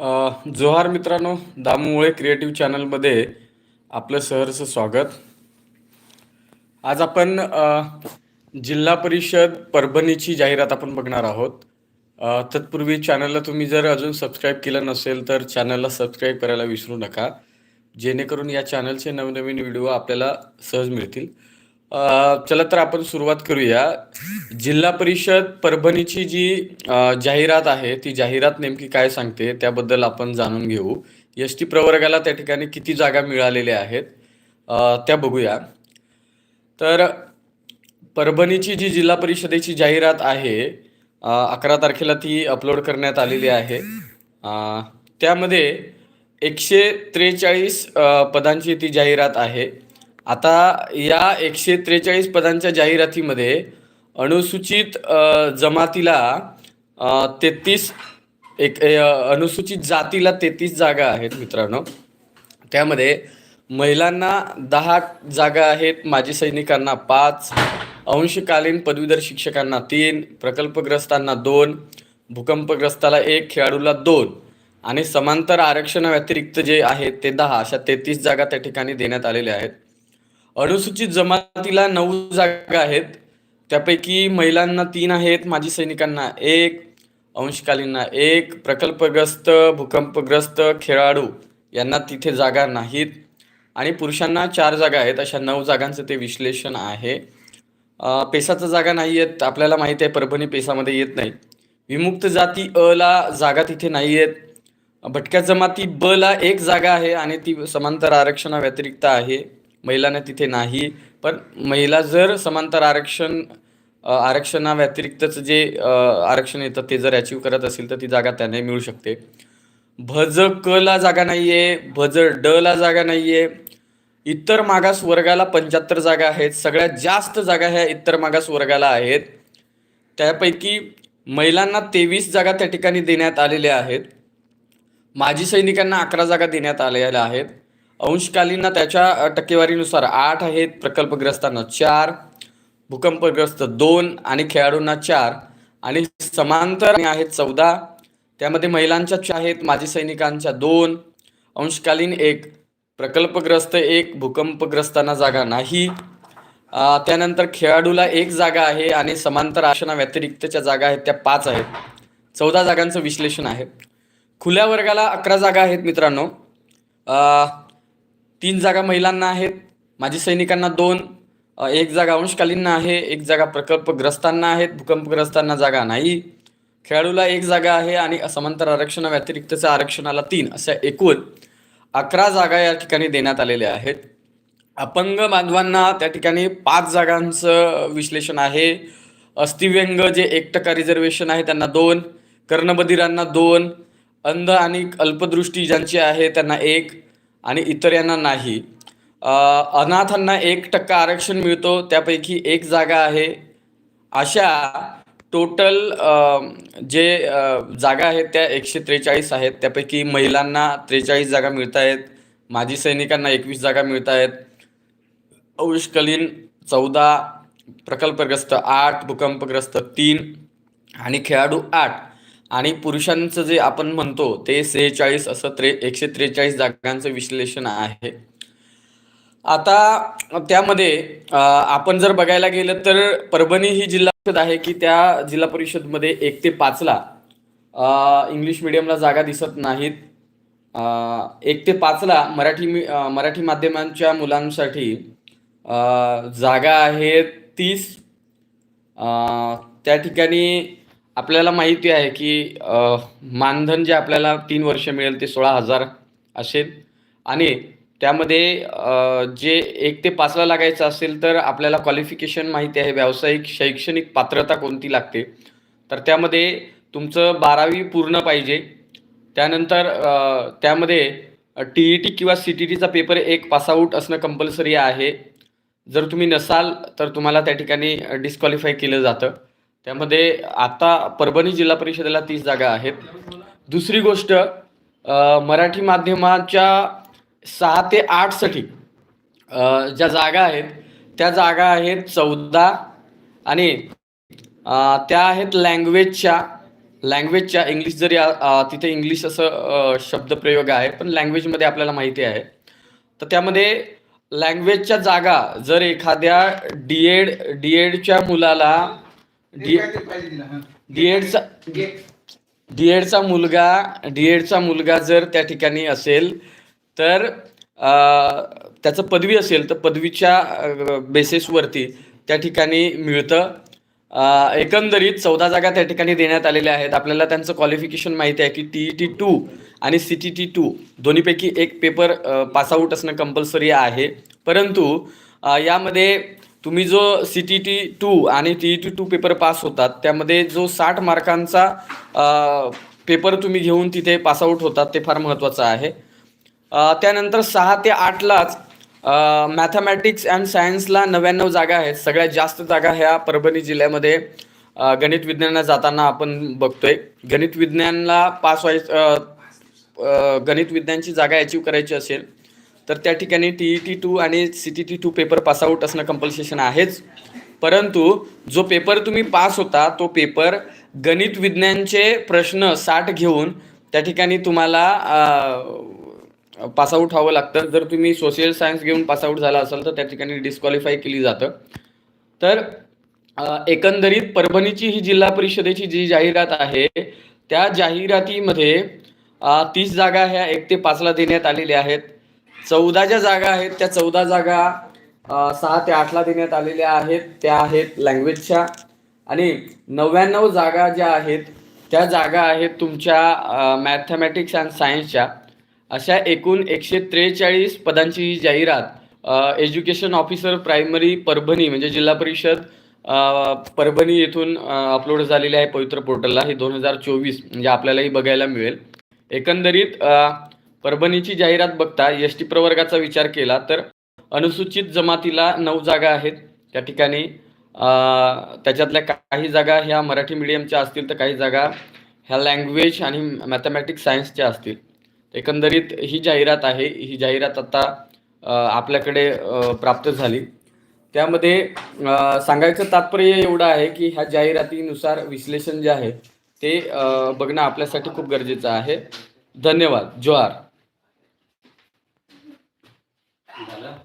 जोहार मित्रांनो दामुमुळे क्रिएटिव्ह चॅनलमध्ये आपलं सहर्ष स्वागत. आज आपण जिल्हा परिषद परभणीची जाहिरात आपण बघणार आहोत. तत्पूर्वी चॅनलला तुम्ही जर अजून सबस्क्राईब केलं नसेल तर चॅनलला सबस्क्राईब करायला विसरू नका. जेणेकरून या चॅनलचे नवनवीन व्हिडिओ आपल्याला सहज मिळतील. चला तर आपण सुरुवात करूया. जिल्हा परिषद परभणीची जी जाहिरात आहे ती जाहिरात नेमकी काय सांगते त्याबद्दल आपण जाणून घेऊ. एस टी प्रवर्गाला त्या ठिकाणी किती जागा मिळालेल्या आहेत त्या बघूया. तर परभणीची जी जिल्हा परिषदेची जाहिरात आहे अकरा तारखेला ती अपलोड करण्यात आलेली आहे. त्यामध्ये एकशे त्रेचाळीस पदांची ती जाहिरात आहे. आता या एकशे त्रेचाळीस पदांच्या जाहिरातीमध्ये अनुसूचित जमातीला तेहतीस एक अनुसूचित जातीला तेहतीस जागा आहेत मित्रांनो. त्यामध्ये महिलांना दहा जागा आहेत माजी सैनिकांना पाच अंशकालीन पदवीधर शिक्षकांना तीन प्रकल्पग्रस्तांना दोन भूकंपग्रस्ताला एक खेळाडूला दोन आणि समांतर आरक्षणाव्यतिरिक्त जे आहेत ते दहा अशा तेहतीस जागा त्या ठिकाणी देण्यात आलेल्या आहेत. अनुसूचित जमातीला नऊ जागा आहेत. त्यापैकी महिलांना तीन आहेत माजी सैनिकांना एक अंशकालींना एक प्रकल्पग्रस्त भूकंपग्रस्त खेळाडू यांना तिथे जागा नाहीत. आणि पुरुषांना चार जागा आहेत अशा नऊ जागांचं ते विश्लेषण आहे. पेसाचं जागा नाही आहेत आपल्याला माहिती आहे परभणी पेसामध्ये येत नाही. विमुक्त जाती अ ला जागा तिथे नाही आहेत. भटक्या जमाती ब ला एक जागा आहे आणि ती समांतर आरक्षणाव्यतिरिक्त आहे. महिलांना तिथे नाही. पण महिला जर समांतर आरक्षण आरक्षणाव्यतिरिक्तच जे आरक्षण येतं ते जर अचीव करत असेल तर ती जागा त्याने मिळू शकते. भज क ला जागा नाहीये भज ड ला जागा नाहीये. इतर मागास वर्गाला पंच्याहत्तर जागा आहेत. सगळ्यात जास्त जागा ह्या इतर मागास वर्गाला आहेत. त्यापैकी महिलांना तेवीस जागा त्या ठिकाणी देण्यात आलेल्या आहेत. माजी सैनिकांना अकरा जागा देण्यात आलेल्या आहेत. अंशकालीन त्याच्या टक्केवारीनुसार आठ आहेत प्रकल्पग्रस्तांना चार भूकंपग्रस्त दोन आणि खेळाडूंना चार आणि समांतर आहेत चौदा. त्यामध्ये महिलांच्या चार आहेत माजी सैनिकांच्या दोन अंशकालीन एक प्रकल्पग्रस्त एक भूकंपग्रस्तांना जागा नाही. त्यानंतर खेळाडूला एक जागा आहे आणि समांतर आसना व्यतिरिक्तच्या जागा आहेत त्या पाच आहेत. चौदा जागांचं विश्लेषण आहे. खुल्या वर्गाला अकरा जागा आहेत मित्रांनो. तीन जागा महिलांना आहेत. माजी सैनिकांना दोन एक जागा अंशकालींना आहे एक जागा प्रकल्पग्रस्तांना आहेत. भूकंपग्रस्तांना जागा नाही. खेळाडूला एक जागा आहे आणि समांतर आरक्षणाव्यतिरिक्तच्या आरक्षणाला तीन अशा एकूण अकरा जागा या ठिकाणी देण्यात आलेल्या आहेत. अपंग बांधवांना त्या ठिकाणी पाच जागांचं विश्लेषण आहे. अस्थिव्यंग जे एक टक्का रिझर्वेशन आहे त्यांना दोन कर्णबधिरांना दोन अंध आणि अल्पदृष्टी ज्यांची आहे त्यांना एक आणि इतर यांना नाही अनाथांना एक टक्का आरक्षण मिळतो त्यापैकी एक जागा आहे. अशा टोटल जे जागा आहेत त्या एकशे त्रेचाळीस आहेत. त्यापैकी महिलांना त्रेचाळीस जागा मिळत आहेत. माजी सैनिकांना एकवीस जागा मिळत आहेत. अंशकालीन चौदा प्रकल्पग्रस्त आठ भूकंपग्रस्त तीन आणि खेळाडू आठ. आणि पुरुषांचं जे आपण म्हणतो ते सेहेचाळीस असं त्रे एकशे त्रेचाळीस जागांचं विश्लेषण आहे. आता त्यामध्ये आपण जर बघायला गेलं तर परभणी ही जिल्हा परिषद आहे की त्या जिल्हा परिषदमध्ये एक ते पाचला इंग्लिश मिडियमला जागा दिसत नाहीत. एक ते पाचला मराठी मी मराठी माध्यमांच्या मुलांसाठी जागा आहेत तीस. त्या ठिकाणी आपल्याला माहिती आहे की मानधन जे आपल्याला तीन वर्ष मिळेल ते सोळा हजार असेल. आणि त्यामध्ये जे एक ते पाचला लागायचं असेल तर आपल्याला क्वालिफिकेशन माहिती आहे. व्यावसायिक शैक्षणिक पात्रता कोणती लागते? तर त्यामध्ये तुमचं बारावी पूर्ण पाहिजे. त्यानंतर त्यामध्ये टी ई टी किंवा सी टी टीचा पेपर एक पासआउट असणं कंपल्सरी आहे. जर तुम्ही नसाल तर तुम्हाला त्या ठिकाणी डिस्क्वालिफाय केलं जातं. त्यामध्ये आता परभणी जिल्हा परिषदेला तीस जागा आहेत. दुसरी गोष्ट मराठी माध्यमाच्या सहा ते आठसाठी ज्या जागा आहेत त्या जागा आहेत चौदा आणि त्या आहेत लँग्वेजच्या लँग्वेजच्या इंग्लिश जरी तिथे इंग्लिश असं शब्दप्रयोग आहे पण लँग्वेजमध्ये आपल्याला माहिती आहे. तर त्यामध्ये लँग्वेजच्या जागा जर एखाद्या डी एड डी एडच्या मुलाला डी डी एडचा डी एडचा मुलगा डी एडचा मुलगा जर त्या ठिकाणी असेल तर त्याचं पदवी असेल तर पदवीच्या बेसिसवरती त्या ठिकाणी मिळतं. एकंदरीत चौदा जागा त्या ठिकाणी देण्यात आलेल्या आहेत. आपल्याला त्यांचं क्वालिफिकेशन माहिती आहे की टी ई टी टू आणि सी टी टी टू दोन्हीपैकी एक पेपर पासआउट असणं कंपल्सरी आहे. परंतु यामध्ये तुम्ही जो सी टी टी टू आणि T E T two paper pass होतात त्यामध्ये जो साठ मार्कांचा पेपर तुम्ही घेऊन तिथे पासआउट होतात ते फार महत्त्वाचं आहे. त्यानंतर सहा ते आठलाच मॅथमॅटिक्स अँड सायन्सला नव्याण्णव जागा आहेत. सगळ्यात जास्त जागा ह्या परभणी जिल्ह्यामध्ये गणित विज्ञानाला जाताना आपण बघतोय. गणित विज्ञानला पास व्हायचं गणित विज्ञानची जागा अचीव करायची असेल तर त्या ठिकाणी टी ई टी टू आणि C T T two paper pass out असणं कंपल्सेशन आहेच. परंतु जो पेपर तुम्ही पास होता तो पेपर गणित विज्ञानचे प्रश्न साठ घेऊन त्या ठिकाणी तुम्हाला पासआउट व्हावं लागतं. जर तुम्ही सोशल सायन्स घेऊन पासआउट झाला असाल तर त्या ठिकाणी डिस्क्वालिफाय केली जातं. तर एकंदरीत परभणीची ही जिल्हा परिषदेची जी जाहिरात आहे त्या जाहिरातीमध्ये तीस जागा ह्या एक ते पाचला देण्यात आलेल्या आहेत. चौदा ज्या जागा आहेत. त्या चौदा जागा सहा ते आठला देण्यात आलेल्या आहेत. त्या आहेत लँग्वेजच्या आणि नव्याण्णव जागा ज्या आहेत त्या जागा आहेत तुमच्या मॅथमॅटिक्स अँड सायन्सच्या अशा एकूण एकशे त्रेचाळीस पदांची ही जाहिरात एज्युकेशन ऑफिसर प्रायमरी परभणी म्हणजे जिल्हा परिषद परभणी येथून अपलोड झालेली आहे पवित्र पोर्टलला हे दोन हजार चोवीस म्हणजे आपल्यालाही बघायला मिळेल. एकंदरीत परभणीची जाहिरात बघता एस टी प्रवर्गाचा विचार केला तर अनुसूचित जमातीला नऊ जागा आहेत. त्या ठिकाणी त्याच्यातल्या काही जागा ह्या मराठी मिडियमच्या असतील तर काही जागा ह्या लँग्वेज आणि मॅथमॅटिक्स सायन्सच्या असतील. एकंदरीत ही जाहिरात आहे. ही जाहिरात आता आपल्याकडे प्राप्त झाली. त्यामध्ये सांगायचं तात्पर्य एवढं आहे की ह्या जाहिरातीनुसार विश्लेषण जे आहे ते बघणं आपल्यासाठी खूप गरजेचं आहे. धन्यवाद. जोहार. झालं